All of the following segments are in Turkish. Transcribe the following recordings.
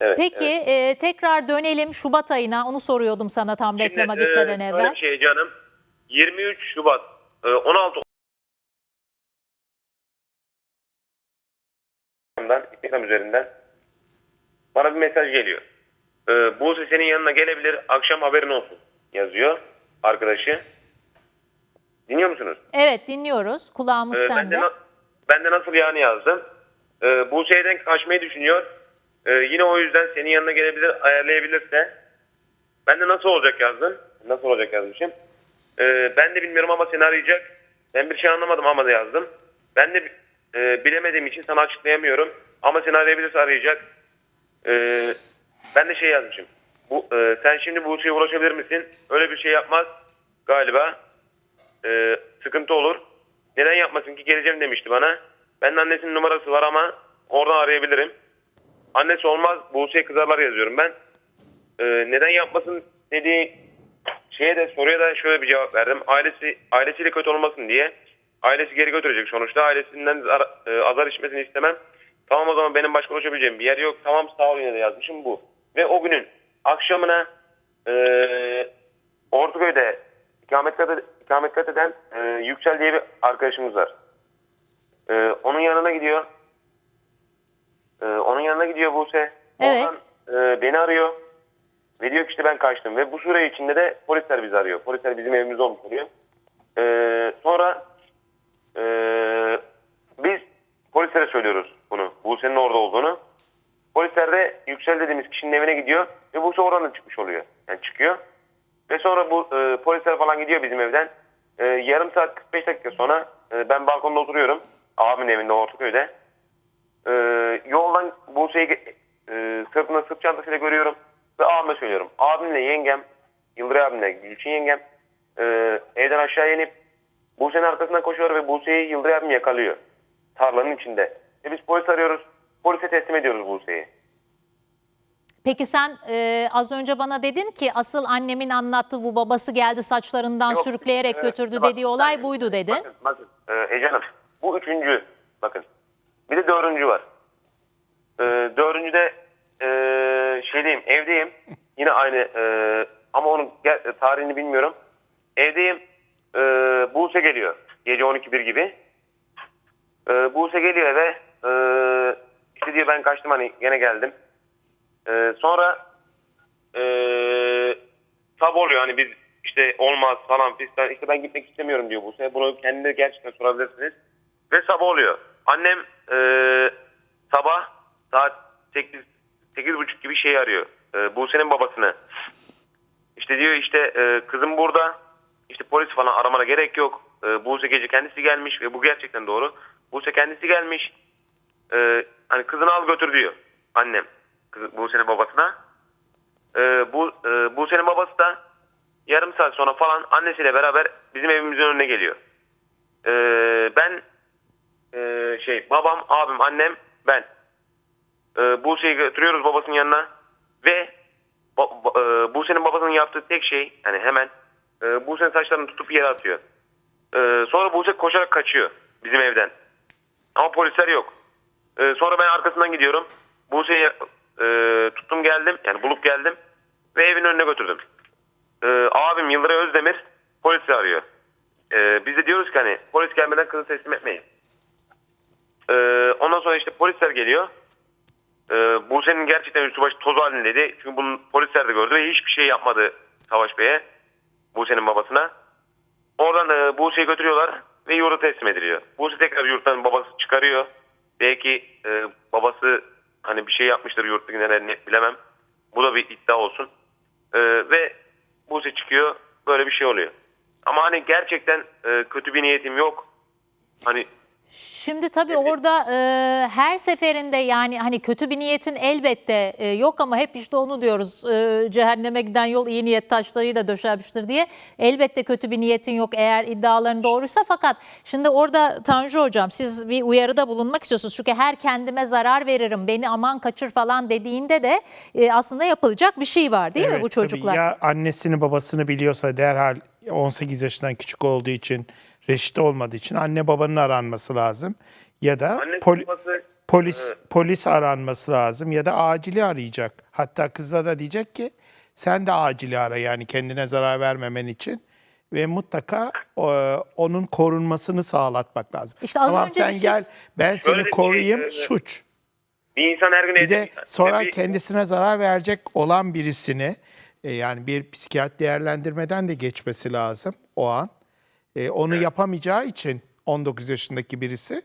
Evet, Peki evet. e, tekrar dönelim Şubat ayına. Onu soruyordum sana tam Şimdi, reklama e, gitmeden şöyle evvel. şey canım. 23 Şubat e, 16 Instagram üzerinden bana bir mesaj geliyor. E, Buse senin yanına gelebilir akşam haberin olsun yazıyor arkadaşı. Dinliyor musunuz? Evet dinliyoruz. Kulağımız Ee, ben, sende. de na- ben de nasıl yani yazdım. Ee, Buse'den kaçmayı düşünüyor. Ee, yine o yüzden senin yanına gelebilir, ayarlayabilirse. Ben de nasıl olacak yazdım. Nasıl olacak yazmışım. Ee, ben de bilmiyorum ama seni arayacak. Ben bir şey anlamadım ama da yazdım. Ben de e, bilemediğim için sana açıklayamıyorum. Ama seni arayabilirse arayacak. Ee, ben de şey yazmışım. Bu, e, sen şimdi Buse'ye ulaşabilir misin? Öyle bir şey yapmaz galiba e, sıkıntı olur. Neden yapmasın ki geleceğim demişti bana. Ben annesinin numarası var ama oradan arayabilirim. Annesi olmaz Buse'ye kızarlar yazıyorum ben. E, neden yapmasın dediği şeye de soruya da şöyle bir cevap verdim. Ailesi ailesiyle kötü olmasın diye. Ailesi geri götürecek sonuçta. Ailesinden zar, e, azar işmesini istemem. Tamam o zaman benim başka ulaşabileceğim bir yer yok. Tamam sağ ol yine de yazmışım bu. Ve o günün akşamına e, Ortaköy'de ikametgah, ikametgah eden e, Yüksel diye bir arkadaşımız var. E, onun yanına gidiyor. E, onun yanına gidiyor Buse. Evet. Oradan, e, beni arıyor. Ve diyor ki işte ben kaçtım. Ve bu süre içinde de polisler bizi arıyor. Polisler bizim evimizde olmuş oluyor. E, sonra e, biz polislere söylüyoruz bunu. Buse'nin orada olduğunu. Polisler de Yüksel dediğimiz kişinin evine gidiyor. Ve Buse oradan da çıkmış oluyor. Yani çıkıyor. Ve sonra bu e, polisler falan gidiyor bizim evden. E, yarım saat 45 dakika sonra e, ben balkonda oturuyorum. Abimin evinde Ortaköy'de. E, Buse'yi ge- e, sırtında sırt çantasıyla görüyorum. Ve abime söylüyorum. Abimle yengem, Yıldıray abimle Gülçin yengem e, evden aşağı inip Buse'nin arkasından koşuyor ve Buse'yi Yıldıray abim yakalıyor. Tarlanın içinde. Ve biz polis arıyoruz. Polise teslim ediyoruz Buse'yi. Peki sen e, az önce bana dedin ki asıl annemin anlattığı bu babası geldi saçlarından Yok, sürükleyerek evet, götürdü bak, dediği olay buydu dedin. Bakın, bakın e, Ece Hanım, bu üçüncü, bakın. Bir de dördüncü var. E, dördüncüde e, şeydeyim, evdeyim. Yine aynı e, ama onun tarihini bilmiyorum. Evdeyim, e, Buse geliyor. Gece 12.1 gibi. E, Buse geliyor eve. E, işte diyor ben kaçtım hani gene geldim. E, sonra e, sabah oluyor hani biz işte olmaz falan fistan işte ben gitmek istemiyorum diyor Buse. Bunu kendine gerçekten sorabilirsiniz. Ve sabah oluyor. Annem e, sabah saat 8 8.30 gibi şey arıyor. E, Buse'nin babasını. İşte diyor işte e, kızım burada. İşte polis falan aramana gerek yok. E, Buse gece kendisi gelmiş ve bu gerçekten doğru. Buse kendisi gelmiş. E, hani kızını al götür diyor annem. Kız, Buse'nin babasına. E, bu e, Buse'nin babası da yarım saat sonra falan annesiyle beraber bizim evimizin önüne geliyor. E, ben e, şey babam, abim, annem, ben. E, Buse'yi götürüyoruz babasının yanına ve ba- ba- e, Buse'nin babasının yaptığı tek şey yani hemen e, Buse'nin saçlarını tutup yere atıyor. E, sonra Buse koşarak kaçıyor bizim evden. Ama polisler yok. E, sonra ben arkasından gidiyorum. Buse'yi e, tuttum geldim yani bulup geldim ve evin önüne götürdüm. E, abim Yıldıray Özdemir polisi arıyor. E, biz de diyoruz ki hani polis gelmeden kızı teslim etmeyin. E, ondan sonra işte polisler geliyor. Ee, Buse'nin gerçekten üstü başı toz halindeydi. Çünkü bunu polisler de gördü ve hiçbir şey yapmadı Savaş Bey'e. Buse'nin babasına. Oradan e, Buse'yi götürüyorlar ve yurda teslim ediliyor. Buse tekrar yurttan babası çıkarıyor. Belki e, babası hani bir şey yapmıştır yurttaki nedenini bilemem. Bu da bir iddia olsun. E, ve Buse çıkıyor. Böyle bir şey oluyor. Ama hani gerçekten e, kötü bir niyetim yok. Hani Şimdi tabii orada e, her seferinde yani hani kötü bir niyetin elbette e, yok ama hep işte onu diyoruz e, cehenneme giden yol iyi niyet taşlarıyla döşenmiştir diye. Elbette kötü bir niyetin yok eğer iddiaların doğruysa fakat şimdi orada Tanju Hocam siz bir uyarıda bulunmak istiyorsunuz. Çünkü her kendime zarar veririm beni aman kaçır falan dediğinde de e, aslında yapılacak bir şey var değil mi Evet, bu tabii. çocuklar? Ya annesini babasını biliyorsa derhal 18 yaşından küçük olduğu için reşit olmadığı için anne babanın aranması lazım. Ya da poli- babası Polis polis aranması lazım ya da acili arayacak. Hatta kızla da diyecek ki sen de acili ara yani kendine zarar vermemen için ve mutlaka e, onun korunmasını sağlatmak lazım. İşte az tamam önce sen şey- gel ben seni Şöyle bir- koruyayım e, suç. Bir insan her gün Bir de sonra bir- kendisine zarar verecek olan birisini e, yani bir psikiyat değerlendirmeden de geçmesi lazım o an. E, onu yapamayacağı için 19 yaşındaki birisi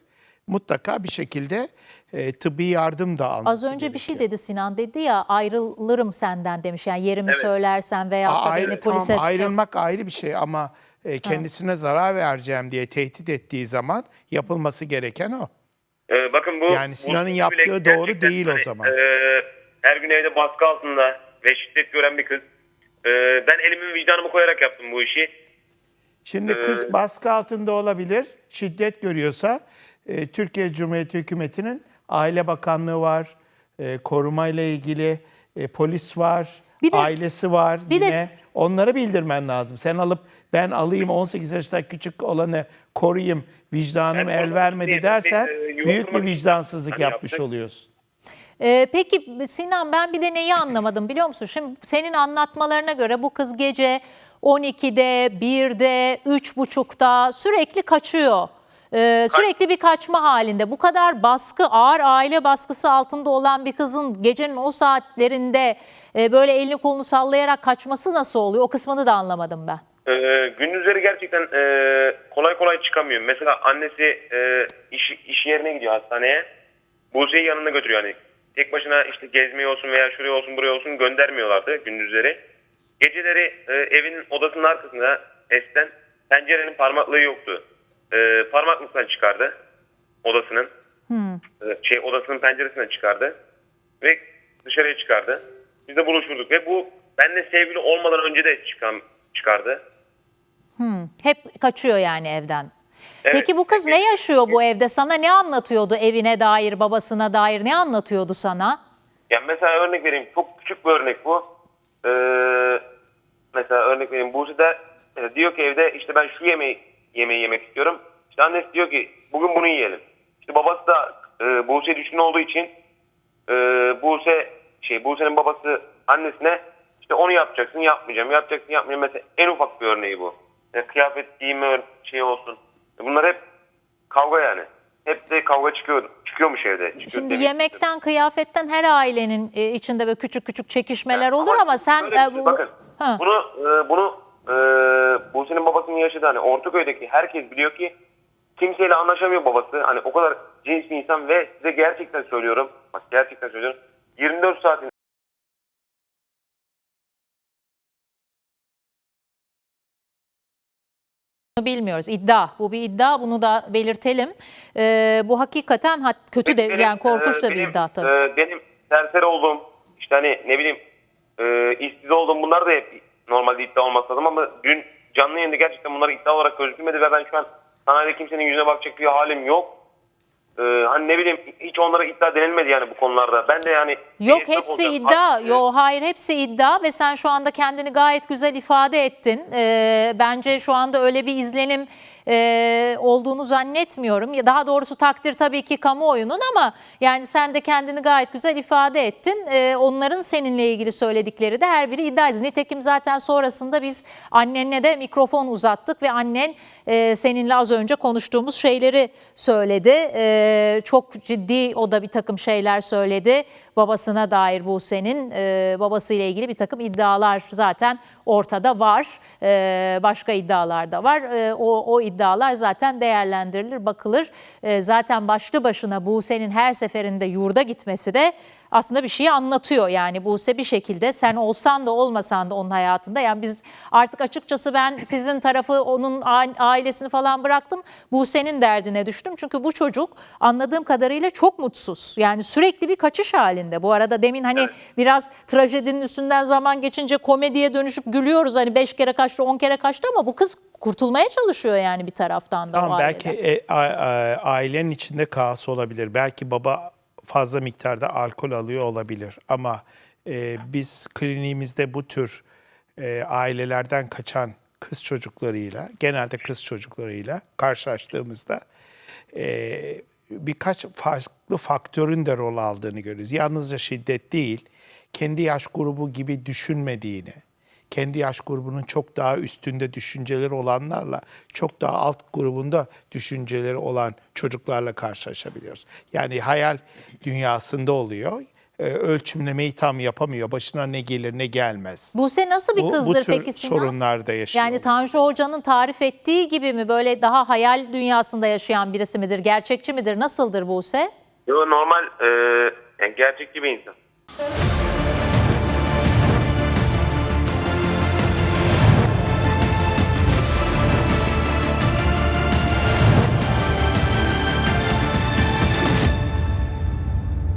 mutlaka bir şekilde e, tıbbi yardım da alması Az önce bir şey gerekiyor. dedi Sinan dedi ya ayrılırım senden demiş. Yani yerimi Evet. söylersen veya da Ayrı- beni tamam, polise... ayrılmak ayrı bir şey ama e, kendisine zarar vereceğim diye tehdit ettiği zaman yapılması gereken o. Ee, bakın bu Yani Sinan'ın bu- yaptığı doğru değil o hani, zaman. e, her gün evde baskı altında ve şiddet gören bir kız. E, ben elimi vicdanımı koyarak yaptım bu işi. Şimdi kız baskı altında olabilir, şiddet görüyorsa e, Türkiye Cumhuriyeti Hükümeti'nin Aile Bakanlığı var, e, korumayla ilgili e, polis var, Bir de- ailesi var bir de- yine. Onları bildirmen lazım. Sen alıp ben alayım 18 yaşında küçük olanı koruyayım, vicdanım Yani el vermedi dersen bir, e, büyük bir vicdansızlık hani yapmış yaptık. oluyorsun. Ee, peki Sinan ben bir de neyi anlamadım biliyor musun? Şimdi senin anlatmalarına göre bu kız gece 12'de, 1'de, 3.30'da sürekli kaçıyor. Ee, sürekli bir kaçma halinde. Bu kadar baskı, ağır aile baskısı altında olan bir kızın gecenin o saatlerinde e, böyle elini kolunu sallayarak kaçması nasıl oluyor? O kısmını da anlamadım ben. Ee, gündüzleri gerçekten e, kolay kolay çıkamıyor. Mesela annesi e, iş, iş yerine gidiyor hastaneye. Buse'yi yanına götürüyor hani. Tek başına işte gezmeye olsun veya şuraya olsun buraya olsun göndermiyorlardı gündüzleri. Geceleri e, evin odasının arkasında esten pencerenin parmaklığı yoktu. E, parmaklıktan çıkardı odasının. E, şey odasının penceresinden çıkardı ve dışarıya çıkardı. Biz de buluşurduk ve bu benle sevgili olmadan önce de çıkan çıkardı. Hep kaçıyor yani evden. Evet. Peki bu kız ne yaşıyor bu evde? Sana ne anlatıyordu evine dair, babasına dair ne anlatıyordu sana? Yani mesela örnek vereyim. Çok küçük bir örnek bu. Ee, mesela örnek vereyim. Buse de e, diyor ki evde işte ben şu yemeği yemeği yemek istiyorum. İşte annesi diyor ki bugün bunu yiyelim. İşte babası da e, Buse düşkün olduğu için e, Buse şey Buse'nin babası annesine işte onu yapacaksın yapmayacağım yapacaksın yapmayacağım. Mesela en ufak bir örneği bu. Yani kıyafet giyme şey olsun. Bunlar hep kavga yani. Hep de kavga çıkıyor çıkıyormuş evde. Çıkıyor Şimdi demek yemekten, kıyafetten her ailenin e, içinde böyle küçük küçük çekişmeler olur ama sen şöyle bir e, şey, bu- bakın Ha. bunu e, bunu e, Buse'nin babasının yaşadığı hani Ortaköy'deki herkes biliyor ki kimseyle anlaşamıyor babası. Hani o kadar cins bir insan ve size gerçekten söylüyorum. Bak gerçekten söylüyorum. 24 saatin bilmiyoruz. İddia. Bu bir iddia. Bunu da belirtelim. E, bu hakikaten hat- kötü de Benim, yani korkunç e, da bir benim, iddia tabii. e, benim serseri olduğum işte hani ne bileyim e, işsiz olduğum bunlar da hep normalde iddia olması lazım ama dün canlı yayında gerçekten bunlar iddia olarak gözükmedi ve ben şu an sanayide kimsenin yüzüne bakacak bir halim yok. E, hani ne bileyim hiç onlara iddia denilmedi yani bu konularda. Ben de yani Yok hepsi olacağım. iddia. Artık, Yo hayır hepsi iddia ve sen şu anda kendini gayet güzel ifade ettin. Ee, bence şu anda öyle bir izlenim e, olduğunu zannetmiyorum. Daha doğrusu takdir tabii ki kamuoyunun ama yani sen de kendini gayet güzel ifade ettin. Ee, onların seninle ilgili söyledikleri de her biri iddiaydı. Nitekim zaten sonrasında biz annenle de mikrofon uzattık ve annen e, seninle az önce konuştuğumuz şeyleri söyledi. Ee, çok ciddi o da bir takım şeyler söyledi. Babasına dair Buse'nin e, babasıyla ilgili bir takım iddialar zaten ortada var. Ee, başka iddialar da var. Ee, o, o iddialar zaten değerlendirilir, bakılır. Ee, zaten başlı başına Buse'nin her seferinde yurda gitmesi de aslında bir şeyi anlatıyor. Yani Buse bir şekilde sen olsan da olmasan da onun hayatında. Yani biz artık açıkçası ben sizin tarafı onun ailesini falan bıraktım. Buse'nin derdine düştüm. Çünkü bu çocuk anladığım kadarıyla çok mutsuz. Yani sürekli bir kaçış halinde. Bu arada demin hani biraz trajedinin üstünden zaman geçince komediye dönüşüp gülüyoruz. Hani beş kere kaçtı, on kere kaçtı ama bu kız kurtulmaya çalışıyor yani bir taraftan da o Tamam belki e, a- a- ailenin içinde kaos olabilir. Belki baba fazla miktarda alkol alıyor olabilir. Ama e, biz kliniğimizde bu tür e, ailelerden kaçan kız çocuklarıyla, genelde kız çocuklarıyla karşılaştığımızda e, birkaç farklı faktörün de rol aldığını görüyoruz. Yalnızca şiddet değil, kendi yaş grubu gibi düşünmediğini, kendi yaş grubunun çok daha üstünde düşünceleri olanlarla çok daha alt grubunda düşünceleri olan çocuklarla karşılaşabiliyoruz. Yani hayal dünyasında oluyor. Ee, ölçümlemeyi tam yapamıyor. Başına ne gelir ne gelmez. Buse nasıl bir Bu, bu kızdır tür peki Sinan? sorunlar da yaşıyor. Yani Tanju Hoca'nın tarif ettiği gibi mi böyle daha hayal dünyasında yaşayan birisi midir? Gerçekçi midir? Nasıldır Buse? Yo, normal e, yani gerçekçi bir insan.